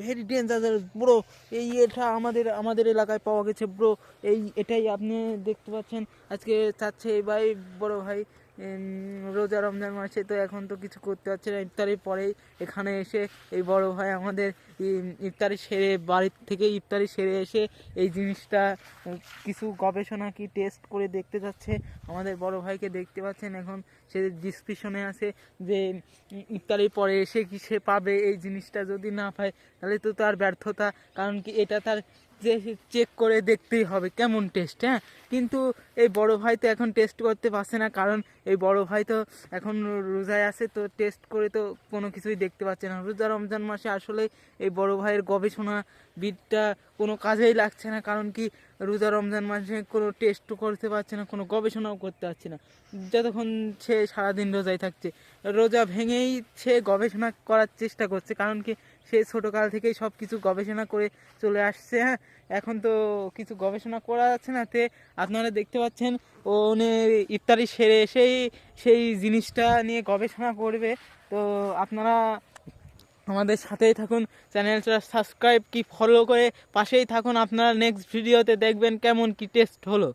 Very danger bro এই এটা আমাদের আমাদের এলাকায় পাওয়া গেছে ব্রো এই এটাই আপনি দেখতে পাচ্ছেন। আজকে চাচ্ছে ভাই, বড় ভাই। রোজা রমজান মাসে তো এখন তো কিছু করতে পারছে না। ইফতারির পরেই এখানে এসে এই বড় ভাই আমাদের ইফতারি সেরে, বাড়ির থেকে ইফতারি সেরে এসে এই জিনিসটা কিছু গবেষণা কি টেস্ট করে দেখতে যাচ্ছে। আমাদের বড় ভাইকে দেখতে পাচ্ছেন এখন, সে ডিসক্রিপশনে আছে যে, ইফতারির পরে এসে কি সে পাবে এই জিনিসটা যদি না পায়, তাহলে তো তার ব্যর্থতা। কারণ কি এটা তার চেক করে দেখতেই হবে কেমন টেস্ট হ্যাঁ? কিন্তু এই বড় ভাই তো এখন টেস্ট করতে পারছে না, কারণ এই বড় ভাই তো এখন রোজায় আছে, তো টেস্ট করে তো কোনো কিছুই দেখতে পাচ্ছে না। রোজা রমজান মাসে আসলে এই বড় ভাইয়ের গবেষণা বিদটা কোনো কাজেই লাগছে না, কারণ কি রোজা রমজান মাসে কোনো টেস্টও করতে পারছে না, কোনো গবেষণাও করতে পারছে না। যতক্ষণ সে সারাদিন রোজায় থাকছে, রোজা ভেঙেই সে গবেষণা করার চেষ্টা করছে, কারণ কি সে ছোটোকাল থেকেই সব কিছু গবেষণা করে চলে আসছে হ্যাঁ। এখন তো কিছু গবেষণা করা যাচ্ছে না, তে আপনারা দেখতে পাচ্ছেন ও উনি ইফতারি সেরে এসেই সেই জিনিসটা নিয়ে গবেষণা করবে। তো আপনারা আমাদের সাথেই থাকুন। চ্যানেলটা সাবস্ক্রাইব কি ফলো করে পাশেই থাকুন। আপনারা নেক্সট ভিডিওতে দেখবেন কেমন কি টেস্ট হলো।